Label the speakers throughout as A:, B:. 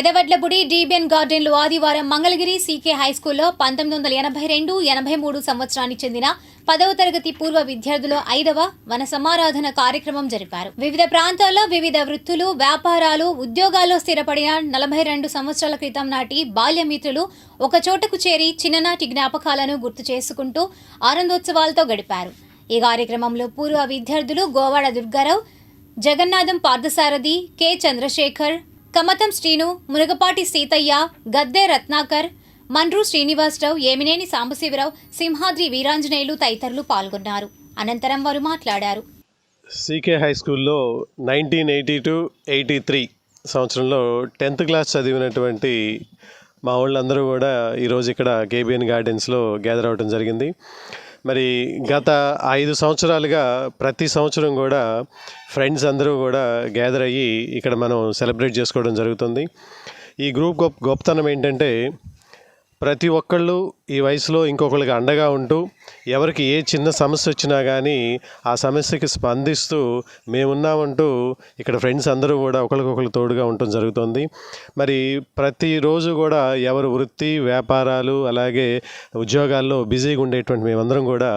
A: పెదవడ్లబుడి డీబిఎన్ గార్డెన్లు ఆదివారం Mangalagiri CK high స్కూల్లో పంతొమ్మిది వందల ఎనభై రెండు ఎనభై మూడు సంవత్సరానికి చెందిన పదవ తరగతి పూర్వ విద్యార్థుల ఐదవ వన సమారాధన కార్యక్రమం జరిపారు. వివిధ ప్రాంతాల్లో వివిధ వృత్తులు వ్యాపారాలు ఉద్యోగాల్లో స్థిరపడిన నలభై రెండు సంవత్సరాల క్రితం నాటి బాల్యమిత్రులు ఒక చోటకు చేరి చిన్ననాటి జ్ఞాపకాలను గుర్తు చేసుకుంటూ ఆనందోత్సవాలతో గడిపారు. ఈ కార్యక్రమంలో పూర్వ విద్యార్థులు గోవాడ దుర్గారావు జగన్నాథం పార్థసారథి కె చంద్రశేఖర్ కమతం శ్రీను మునగపాటి సీతయ్య గద్దె రత్నాకర్ మండ్రు శ్రీనివాసరావు ఏమినేని సాంబశివరావు సింహాద్రి వీరాంజనేయులు తదితరులు పాల్గొన్నారు. అనంతరం వారు మాట్లాడారు.
B: సీకే హై స్కూల్లో nineteen eighty two eighty three సంవత్సరంలో టెన్త్ క్లాస్ చదివినటువంటి మా వాళ్ళందరూ కూడా ఈరోజు ఇక్కడ కేబిఎన్ గార్డెన్స్లో గ్యాదర్ అవ్వడం జరిగింది. మరి గత ఐదు సంవత్సరాలుగా ప్రతి సంవత్సరం కూడా ఫ్రెండ్స్ అందరూ కూడా గ్యాదర్ అయ్యి ఇక్కడ మనం సెలబ్రేట్ చేసుకోవడం జరుగుతుంది. ఈ గ్రూప్ గొప్ప గొప్పతనం ఏంటంటే ప్రతి ఒక్కళ్ళు ఈ వయసులో ఇంకొకరికి అండగా ఉంటూ ఎవరికి ఏ చిన్న సమస్య వచ్చినా కానీ ఆ సమస్యకి స్పందిస్తూ మేమున్నామంటూ ఇక్కడ ఫ్రెండ్స్ అందరూ కూడా ఒకరికొకరు తోడుగా ఉండటం జరుగుతుంది. మరి ప్రతిరోజు కూడా ఎవరు వృత్తి వ్యాపారాలు అలాగే ఉద్యోగాల్లో బిజీగా ఉండేటువంటి మేమందరం కూడా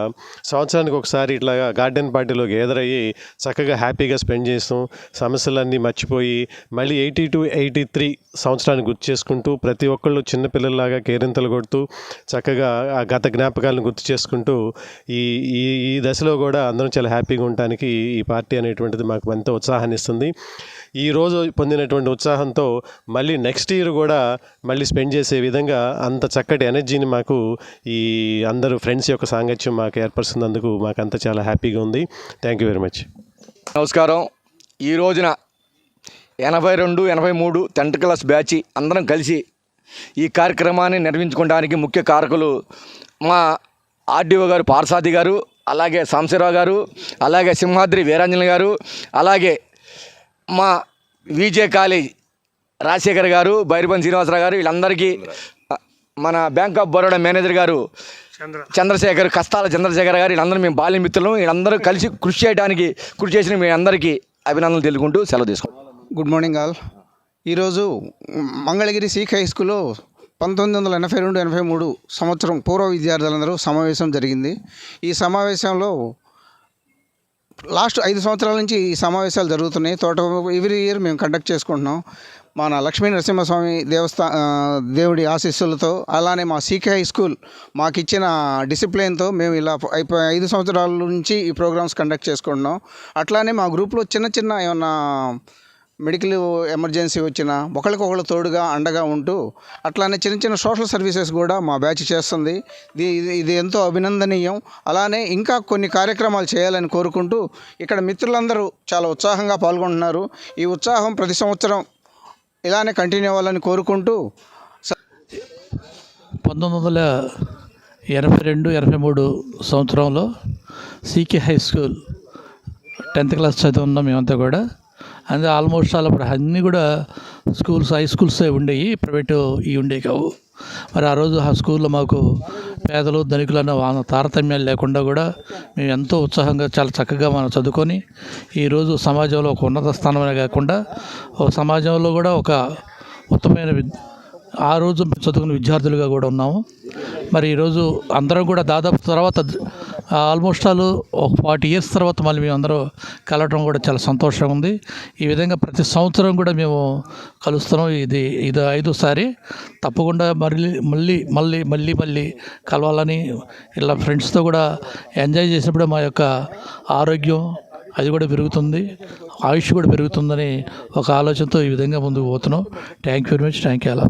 B: సంవత్సరానికి ఒకసారి ఇట్లా గార్డెన్ పార్టీలో గ్యాదర్ అయ్యి చక్కగా హ్యాపీగా స్పెండ్ చేస్తాం సమస్యలన్నీ మర్చిపోయి మళ్ళీ ఎయిటీ టు ఎయిటీ త్రీ సంవత్సరాన్ని గుర్తు చేసుకుంటూ ప్రతి ఒక్కళ్ళు చిన్నపిల్లల్లాగా కేరింతలు కొడుతూ చక్కగా ఆ గత జ్ఞాపకాలను గుర్తు చేసుకుంటూ ఈ ఈ ఈ దశలో కూడా అందరం చాలా హ్యాపీగా ఉండటానికి ఈ పార్టీ అనేటువంటిది మాకు ఎంతో ఉత్సాహాన్ని ఇస్తుంది. ఈ రోజు పొందినటువంటి ఉత్సాహంతో మళ్ళీ నెక్స్ట్ ఇయర్ కూడా మళ్ళీ స్పెండ్ చేసే విధంగా అంత చక్కటి ఎనర్జీని మాకు ఈ అందరూ ఫ్రెండ్స్ యొక్క సాంగత్యం మాకు ఏర్పరుస్తున్నందుకు మాకు అంత చాలా హ్యాపీగా ఉంది. థ్యాంక్ యూ వెరీ మచ్
C: నమస్కారం. ఈ రోజున ఎనభై రెండు ఎనభై మూడు టెన్త్ క్లాస్ బ్యాచ్ అందరం కలిసి ఈ కార్యక్రమాన్ని నిర్వహించుకోవడానికి ముఖ్య కారకులు మా ఆర్డీఓ గారు పార్సాది గారు అలాగే సాంశరావు గారు అలాగే సింహాద్రి వీరాంజలి గారు అలాగే మా విజే కాలేజ్ రాజశేఖర్ గారు బైరిపల్లి శ్రీనివాసరావు గారు వీళ్ళందరికీ మన బ్యాంక్ ఆఫ్ బరోడా మేనేజర్ గారు చంద్రశేఖర్ కస్తాల చంద్రశేఖర్ గారు వీళ్ళందరూ మేము బాల్య మిత్రులు వీళ్ళందరూ కలిసి కృషి చేయడానికి కృషి చేసిన మీ అందరికీ అభినందనలు తెలుపుకుంటూ సెలవు తీసుకుంటాం
D: గుడ్ మార్నింగ్ ఆల్ ఈరోజు మంగళగిరి సీక్ హై స్కూల్లో పంతొమ్మిది వందల ఎనభై రెండు ఎనభై మూడు సంవత్సరం పూర్వ విద్యార్థులందరూ సమావేశం జరిగింది. ఈ సమావేశంలో లాస్ట్ ఐదు సంవత్సరాల నుంచి ఈ సమావేశాలు జరుగుతున్నాయి. తోట ఎవ్రీ ఇయర్ మేము కండక్ట్ చేసుకుంటున్నాం. మన లక్ష్మీ నరసింహస్వామి దేవస్థా దేవుడి ఆశీస్సులతో అలానే మా సీకే హై స్కూల్ మాకు ఇచ్చిన డిసిప్లిన్తో మేము ఇలా ఐదు సంవత్సరాల నుంచి ఈ ప్రోగ్రామ్స్ కండక్ట్ చేసుకుంటున్నాం. అట్లానే మా గ్రూప్లో చిన్న చిన్న ఏమన్నా మెడికల్ ఎమర్జెన్సీ వచ్చినా ఒకరికొకరు తోడుగా అండగా ఉంటూ అట్లానే చిన్న చిన్న సోషల్ సర్వీసెస్ కూడా మా బ్యాచ్ చేస్తుంది. ఇది ఇది- ఎంతో అభినందనీయం. అలానే ఇంకా కొన్ని కార్యక్రమాలు చేయాలని కోరుకుంటూ ఇక్కడ మిత్రులందరూ చాలా ఉత్సాహంగా పాల్గొంటున్నారు. ఈ ఉత్సాహం ప్రతి సంవత్సరం ఇలానే కంటిన్యూ అవ్వాలని కోరుకుంటూ స-
E: పంతొమ్మిది వందల ఎనభై రెండు ఎనభై మూడు సంవత్సరంలో CK high school tenth class చదువున్నాం మేమంతా కూడా అండ్ ఆల్మోస్ట్ ఆల్ అప్పుడు అన్నీ కూడా స్కూల్స్ హై స్కూల్స్ ఉండేవి ప్రైవేటు ఇవి ఉండేవి కావు. మరి ఆ రోజు ఆ స్కూల్లో మాకు పేదలు ధనికులు అన్న తారతమ్యాలు లేకుండా కూడా మేము ఎంతో ఉత్సాహంగా చాలా చక్కగా మనం చదువుకొని ఈరోజు సమాజంలో ఒక ఉన్నత స్థానమే కాకుండా ఒక సమాజంలో కూడా ఒక ఉత్తమమైన ఆ రోజు చదువుకున్న విద్యార్థులుగా కూడా ఉన్నాము. మరి ఈరోజు అందరం కూడా దాదాపు తర్వాత ఆల్మోస్ట్ ఆల్ ఒక ఫార్టీ ఇయర్స్ తర్వాత మళ్ళీ మేము అందరూ కలవటం కూడా చాలా సంతోషంగా ఉంది. ఈ విధంగా ప్రతి సంవత్సరం కూడా మేము కలుస్తున్నాం. ఇది ఇది ఐదోసారి. తప్పకుండా మళ్ళీ మళ్ళీ మళ్ళీ మళ్ళీ మళ్ళీ కలవాలని ఇలా ఫ్రెండ్స్తో కూడా ఎంజాయ్ చేసినప్పుడు మా యొక్క ఆరోగ్యం అది కూడా పెరుగుతుంది. ఆయుష్ కూడా పెరుగుతుందని ఒక ఆలోచనతో ఈ విధంగా ముందుకు పోతున్నాం. Thank you very much thank you అలా